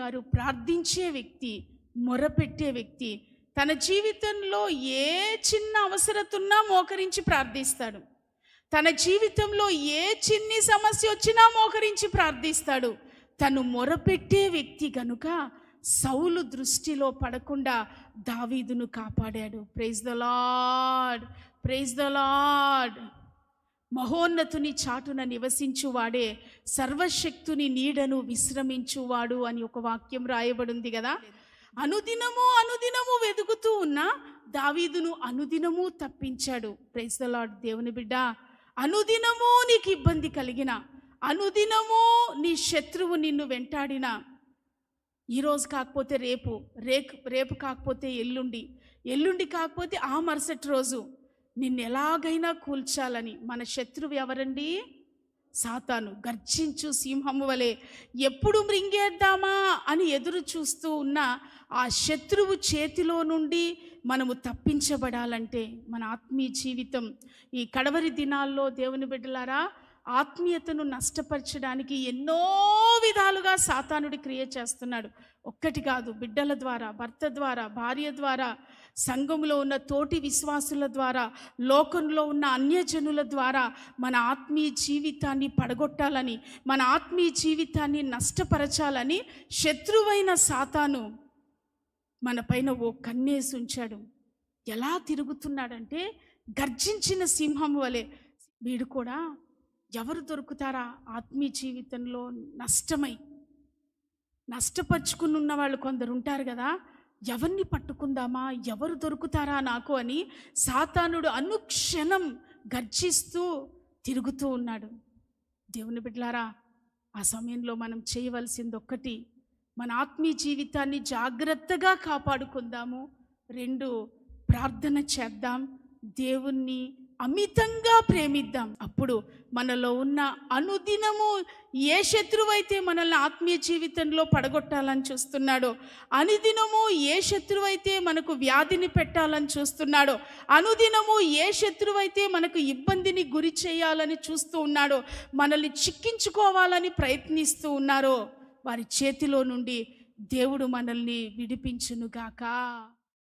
గారు ప్రార్థించే వ్యక్తి మొరపెట్టే వ్యక్తి తన జీవితంలో ఏ చిన్న అవసరత ఉన్నా మోకరించి ప్రార్థిస్తాడు. తన జీవితంలో ఏ చిన్ని సమస్య వచ్చినా మోకరించి ప్రార్థిస్తాడు. తను మొరపెట్టే వ్యక్తి గనుక సౌలు దృష్టిలో పడకుండా దావీదును కాపాడాడు. Praise the Lord praise the Lord మహోన్నతుని చాటున నివసించువాడే సర్వశక్తుని నీడను విశ్రమించువాడు అని ఒక వాక్యం రాయబడింది కదా. అనుదినము అనుదినము వెతుకుతూ ఉన్న దావీదును అనుదినము తప్పించాడు. ప్రైజ్ ద లాడ్ దేవుని బిడ్డ. అనుదినము నీకు ఇబ్బంది కలిగిన అనుదినము నీ శత్రువు నిన్ను వెంటాడిన. ఈరోజు కాకపోతే రేపు రేపు రేపు కాకపోతే ఎల్లుండి ఎల్లుండి కాకపోతే ఆ మరుసటి రోజు నిన్ను ఎలాగైనా కూల్చాలని. మన శత్రువు ఎవరండి? సాతాను. గర్జించు సింహము వలె. ఎప్పుడు మృంగేద్దామా అని ఎదురు చూస్తూ ఉన్న ఆ శత్రువు చేతిలో నుండి మనము తప్పించబడాలంటే మన ఆత్మీయ జీవితం. ఈ కడవరి దినాల్లో దేవుని బిడ్డలారా ఆత్మీయతను నష్టపరచడానికి ఎన్నో విధాలుగా సాతానుడి క్రియ చేస్తున్నాడు. ఒక్కటి కాదు బిడ్డల ద్వారా భర్త ద్వారా భార్య ద్వారా సంఘంలో ఉన్న తోటి విశ్వాసుల ద్వారా లోకంలో ఉన్న అన్యజనుల ద్వారా మన ఆత్మీయ జీవితాన్ని పడగొట్టాలని మన ఆత్మీయ జీవితాన్ని నష్టపరచాలని శత్రువైన సాతాను మన పైన ఓ కన్నేసి ఉంచాడు. ఎలా తిరుగుతున్నాడంటే గర్జించిన సింహం వలె. వీడు కూడా ఎవరు దొరుకుతారా ఆత్మీయ జీవితంలో నష్టమై? నష్టపరుచుకుని ఉన్న వాళ్ళు కొందరు ఉంటారు కదా ఎవరిని పట్టుకుందామా ఎవరు దొరుకుతారా నాకు అని సాతానుడు అనుక్షణం గర్జిస్తూ తిరుగుతూ ఉన్నాడు. దేవుని బిడ్డలారా ఆ సమయంలో మనం చేయవలసింది ఒక్కటి మన ఆత్మీయ జీవితాన్ని జాగ్రత్తగా కాపాడుకుందాము. రెండు ప్రార్థన చేద్దాం. దేవుణ్ణి అమితంగా ప్రేమిద్దాం. అప్పుడు మనలో ఉన్న అనుదినము ఏ శత్రువు అయితే మనల్ని ఆత్మీయ జీవితంలో పడగొట్టాలని చూస్తున్నాడో అనుదినము ఏ శత్రువు అయితే మనకు వ్యాధిని పెట్టాలని చూస్తున్నాడో అనుదినము ఏ శత్రువైతే మనకు ఇబ్బందిని గురి చేయాలని చూస్తూ ఉన్నాడో మనల్ని చిక్కించుకోవాలని ప్రయత్నిస్తూ ఉన్నారో వారి చేతిలో నుండి దేవుడు మనల్ని విడిపించునుగాక.